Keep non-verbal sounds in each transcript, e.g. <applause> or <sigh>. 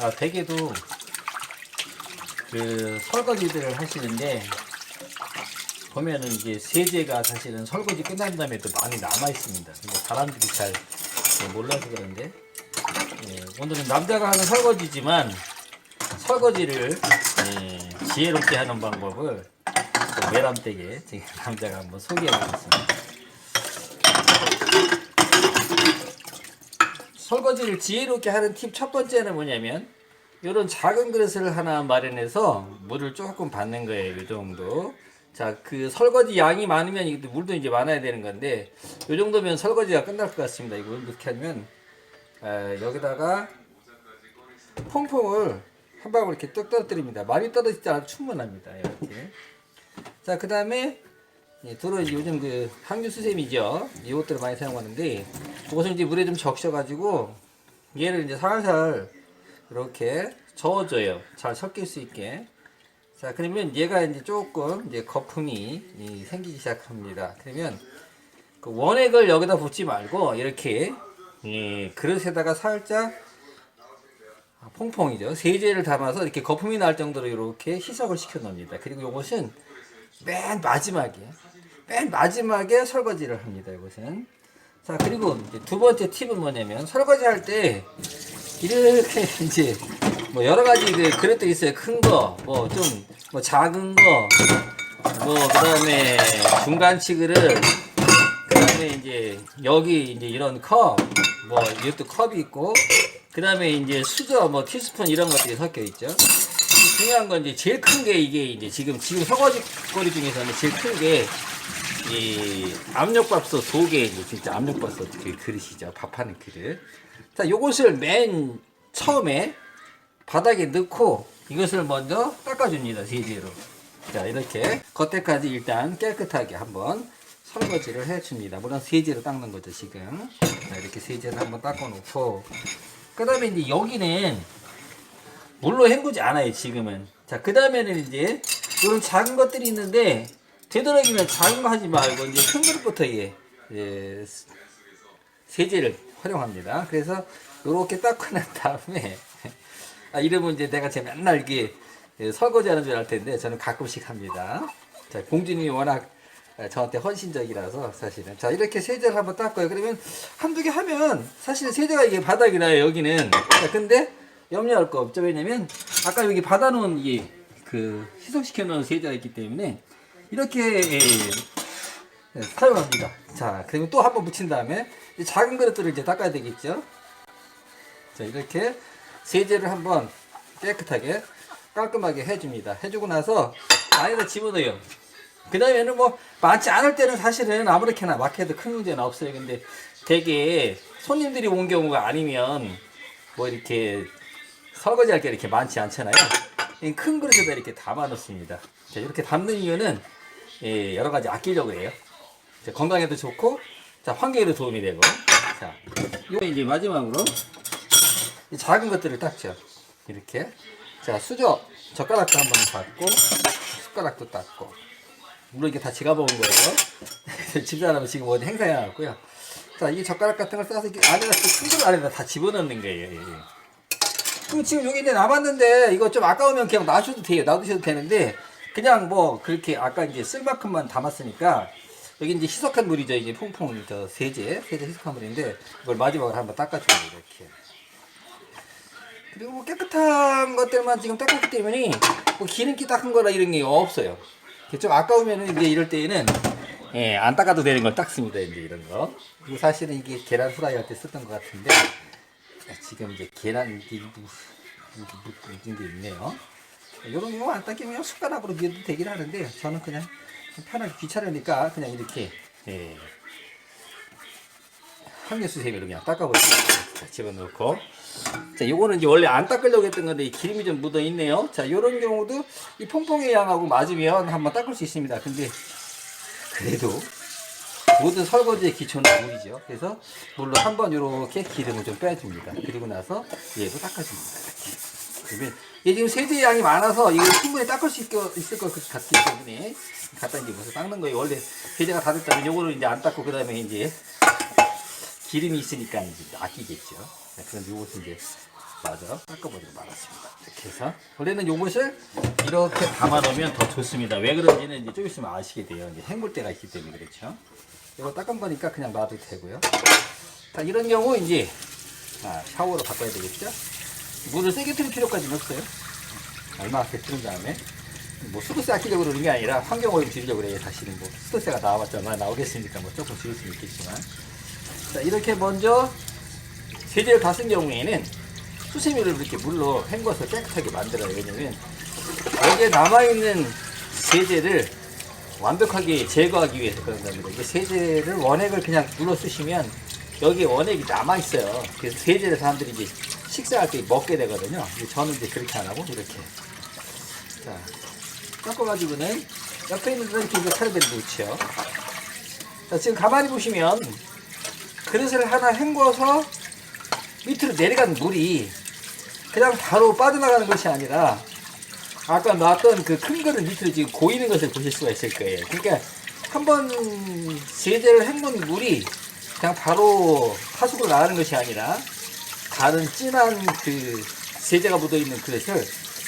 아, 대개도 그 설거지들을 하시는데 보면은 이제 세제가 사실은 설거지 끝난 다음에도 많이 남아 있습니다. 근데 사람들이 잘 몰라서 그런데 예, 오늘은 남자가 하는 설거지지만 설거지를 예, 지혜롭게 하는 방법을 또 매람되게 제가 남자가 한번 소개해보겠습니다. 설거지를 지혜롭게 하는 팁 첫 번째는 뭐냐면 이런 작은 그릇을 하나 마련해서 물을 조금 받는 거예요. 이 정도. 자, 그 설거지 양이 많으면 물도 이제 많아야 되는 건데 이 정도면 설거지가 끝날 것 같습니다. 이거 이렇게 하면 아, 여기다가 퐁퐁을 한 방울 이렇게 뚝 떨어뜨립니다. 많이 떨어지지 않아도 충분합니다. 이렇게. 자, 그 다음에 도로 요즘 그 항균 수세미죠. 이것들을 많이 사용하는데 이것을 이제 물에 좀 적셔가지고 얘를 이제 살살 이렇게 저어줘요. 잘 섞일 수 있게. 자, 그러면 얘가 이제 조금 이제 거품이 이 생기기 시작합니다. 그러면 그 원액을 여기다 붓지 말고 이렇게 이 그릇에다가 살짝 아, 퐁퐁이죠. 세제를 담아서 이렇게 거품이 날 정도로 이렇게 희석을 시켜 놓습니다. 그리고 이것은 맨 마지막에 맨 마지막에 설거지를 합니다. 이것은 자 그리고 두 번째 팁은 뭐냐면 설거지 할 때 이렇게 <laughs> 이제 뭐 여러 가지 그 그릇도 있어요. 큰 거, 뭐좀뭐 작은 거, 뭐 그다음에 중간치 그릇, 그다음에 이제 여기 이제 이런 컵, 뭐 이것도 컵이 있고, 그다음에 이제 수저, 뭐 티스푼 이런 것들이 섞여 있죠. 중요한 건 이제 제일 큰 게 이게 이제 지금 지금 설거지 거리 중에서는 제일 큰 게 이 압력밥솥 도개 이제 진짜 압력밥솥 그 그릇이죠. 밥하는 그릇. 자, 요것을 맨 처음에 바닥에 넣고 이것을 먼저 닦아줍니다. 세제로. 자, 이렇게 겉에까지 일단 깨끗하게 한번 설거지를 해줍니다. 물론 세제로 닦는 거죠, 지금. 자, 이렇게 세제를 한번 닦아놓고 그 다음에 이제 여기는 물로 헹구지 않아요 지금은 자 그 다음에는 이제 이런 작은 것들이 있는데 되도록이면 작은 거 하지 말고 이제 큰 그릇부터 예, 예 세제를 활용합니다. 그래서 이렇게 닦고 난 다음에 아 이러면 이제 내가 제가 맨날 이게 예, 설거지 하는 줄 알 텐데 저는 가끔씩 합니다. 자 공주님이 워낙 저한테 헌신적이라서 사실은. 자 이렇게 세제를 한번 닦아요. 그러면 한두 개 하면 사실은 세제가 이게 바닥이 나요 여기는. 자 근데 염려할 거 없죠. 왜냐면 아까 여기 받아놓은 이게 그 희석시켜 놓은 세제가 있기 때문에 이렇게 예, 예, 사용합니다 자 그리고 또 한번 묻힌 다음에 이 작은 그릇들을 이제 닦아야 되겠죠 자 이렇게 세제를 한번 깨끗하게 깔끔하게 해줍니다 해주고 나서 안에다 집어넣어요 그 다음에는 뭐 많지 않을 때는 사실은 아무렇게나 막 해도 큰 문제는 없어요. 근데 되게 손님들이 온 경우가 아니면 뭐 이렇게 설거지 할 게 이렇게 많지 않잖아요. 이큰 그릇에다 이렇게 담아 놓습니다. 자, 이렇게 담는 이유는 예, 여러 가지. 자, 건강에도 좋고, 자, 환경에도 도움이 되고. 자, 이거 이제 마지막으로 이 작은 것들을 닦죠. 이렇게. 자, 수저, 젓가락도 한번 닦고, 숟가락도 닦고. 물론 이게 다 제가 먹은 거예요. <laughs> 집사람은 지금 어디 행사에 나갔고요. 자, 이 젓가락 같은 걸 싸서 이렇게 안에다 큰걸 안에다 다 집어넣는 거예요. 예. 그럼 지금 여기 이제 남았는데 이거 좀 아까우면 그냥 놔줘도 돼요. 놔두셔도 되는데 그냥 뭐 그렇게 아까 이제 쓸 만큼만 담았으니까 여기 이제 희석한 물이죠. 이게 퐁퐁 저 세제, 세제 희석한 물인데 이걸 마지막으로 한번 닦아줘요. 이렇게. 그리고 뭐 깨끗한 것들만 지금 닦았기 때문에 뭐 기름기 닦은 거나 이런 게 없어요. 이게 좀 아까우면은 이제 이럴 때에는 예, 안 닦아도 되는 걸 닦습니다. 이제 이런 거. 그리고 사실은 이게 계란 후라이 할 때 썼던 것 같은데 지금 이제 계란 이게 묻은 게 있네요. 이런 거 안 닦이면 그냥 숟가락으로 넣어도 되긴 하는데 저는 그냥 편하게 귀찮으니까 그냥 이렇게 예, 항균수세미로 그냥 닦아버립니다. 자, 집어넣고 자, 요거는 이제 원래 안 닦으려고 했던 건데 이 기름이 좀 묻어 있네요. 자, 요런 경우도 이 퐁퐁의 양하고 맞으면 한번 닦을 수 있습니다. 근데 그래도 모든 설거지의 기초는 물이죠. 그래서 물로 한번 이렇게 기름을 좀 빼줍니다. 그리고 나서 얘도 닦아줍니다. 그러면 얘 지금 세제 양이 많아서 이거 충분히 닦을 수 있, 있을 것 같기 때문에 갖다 이제 무슨 닦는 거예요. 원래 세제가 다 됐다면 요거를 이제 안 닦고 그 다음에 이제 기름이 있으니까 이제 아끼겠죠. 자, 그럼 요것은 이제 마저 닦아보도록 말았습니다. 이렇게 해서 원래는 요것을 이렇게 담아놓으면 더 좋습니다. 왜 그런지는 이제 좀 있으면 아시게 돼요. 이제 헹굴 때가 있기 때문에 그렇죠. 이거 닦은 거니까 그냥 놔도 되고요. 자, 이런 경우 이제 아, 샤워로 바꿔야 되겠죠. 물을 세게 틀 필요까지는 없어요. 얼마 게 틀은 다음에 뭐 수도세 아끼려고 그러는 게 아니라 환경오염 줄이려고 그래요. 사실은 뭐 수도세가 나와봤자 얼마나 나오겠습니까? 뭐 조금 줄일 수는 있겠지만 자 이렇게 먼저 세제를 다 쓴 경우에는 수세미를 이렇게 물로 헹궈서 깨끗하게 만들어요. 왜냐면 여기에 남아있는 세제를 완벽하게 제거하기 위해서 그런 겁니다. 이게 세제를 원액을 그냥 눌러 쓰시면 여기에 원액이 남아 있어요. 그래서 세제를 사람들이 이제 식사할 때 먹게 되거든요. 저는 이제 그렇게 안 하고 이렇게. 자, 섞어가지고는 옆에 있는 거 이렇게 차례대로 놓죠. 자, 지금 가만히 보시면 그릇을 하나 헹궈서 밑으로 내려간 물이 그냥 바로 빠져나가는 것이 아니라 아까 놨던 그큰 그릇 밑으로 지금 고이는 것을 보실 수가 있을 거예요. 그러니까 한 번 세제를 헹군 물이 그냥 바로 하수구로 나가는 것이 아니라 다른 진한 그 세제가 묻어 있는 그릇을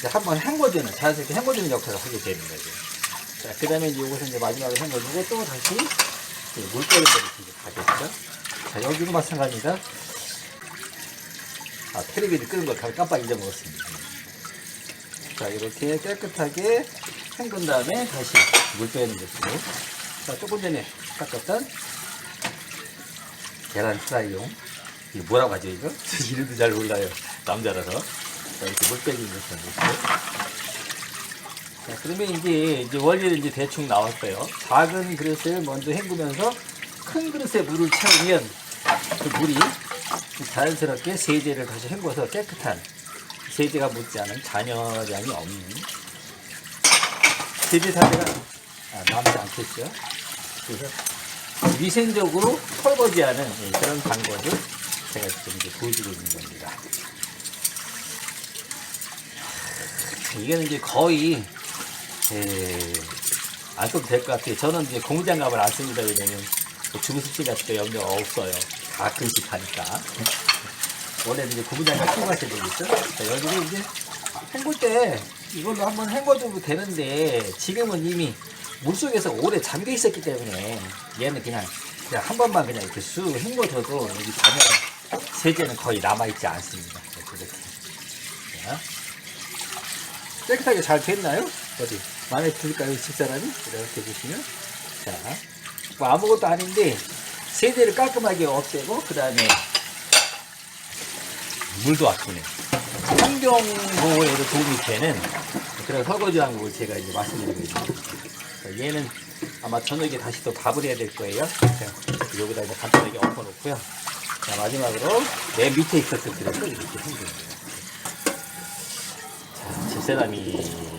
한번 헹궈주는 자연스럽게 헹궈주는 역할을 하게 되는 거죠. 자, 그 다음에 이제 이것을 이제 마지막으로 헹궈주고 또 다시 그 이제 가겠죠. 자, 여기도 마찬가지입니다. 아, 텔레비전 끄는 걸 깜빡 잊어먹었습니다. 자, 이렇게 깨끗하게 헹군 다음에 다시 물 빼는 것으로. 자, 조금 전에 닦았던 계란 프라이용. 이게 뭐라고 하죠, 이거? <laughs> 이름도 잘 몰라요. 남자라서. 자, 이렇게 물 빼는 것으로. 자, 그러면 이제, 이제 원리는 이제 대충 나왔어요. 작은 그릇을 먼저 헹구면서 큰 그릇에 물을 채우면 그 물이 자연스럽게 세제를 다시 헹궈서 깨끗한 세제가 묻지 않은 잔여량이 없는 세제 사제가 아, 남지 않겠죠. 그래서 위생적으로 설거지하는 예, 그런 방법을 제가 지금 이제 보여주고 있는 겁니다. 이게는 이제 거의 에, 안 써도 될 것 같아요. 저는 이제 고무장갑을 안 씁니다. 왜냐면 뭐 주무습시 같은 거 염려 없어요. 가끔씩 하니까. 원래는 이제 고무장갑 끼고 하셔야 되겠죠? 자, 여기를 이제 헹굴 때 이걸로 한번 헹궈줘도 되는데 지금은 이미 물속에서 오래 잠겨 있었기 때문에 얘는 그냥 그냥 한 번만 그냥 이렇게 쑥 헹궈줘도 여기 잔여 세제는 거의 남아있지 않습니다. 이렇게. 자. 깨끗하게 잘 됐나요? 어디 마음에 들까요 집사람이? 이렇게 보시면 자, 뭐 아무것도 아닌데 세제를 깔끔하게 없애고 그 다음에 물도 아끼는 환경 보호에도 도움이 되는 그런 설거지 방법을 제가 이제 말씀드리고 있습니다. 자, 얘는 아마 저녁에 다시 또 밥을 해야 될 거예요. 자, 여기다 이제 간단하게 엎어놓고요. 자, 마지막으로 맨 밑에 있었던 그릇을 이렇게 헹굽니다. 자, 집사람이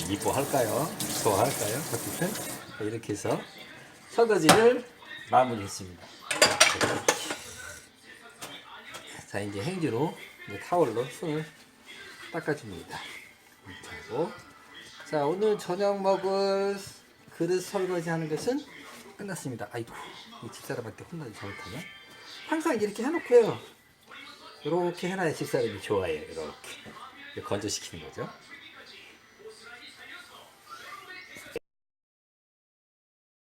이뻐할까요? 좋아할까요? 어쨌든 자, 이렇게 해서 설거지를 마무리했습니다. 자 이제 행주로 이제 타월로 손을 닦아줍니다. 하고 자 오늘 저녁 먹을 그릇 설거지 하는 것은 끝났습니다. 아이고 이 집사람한테 혼나지 잘못하면 항상 이렇게 해놓고요. 이렇게 해놔야 집사람이 좋아해요. 이렇게 건조시키는 거죠.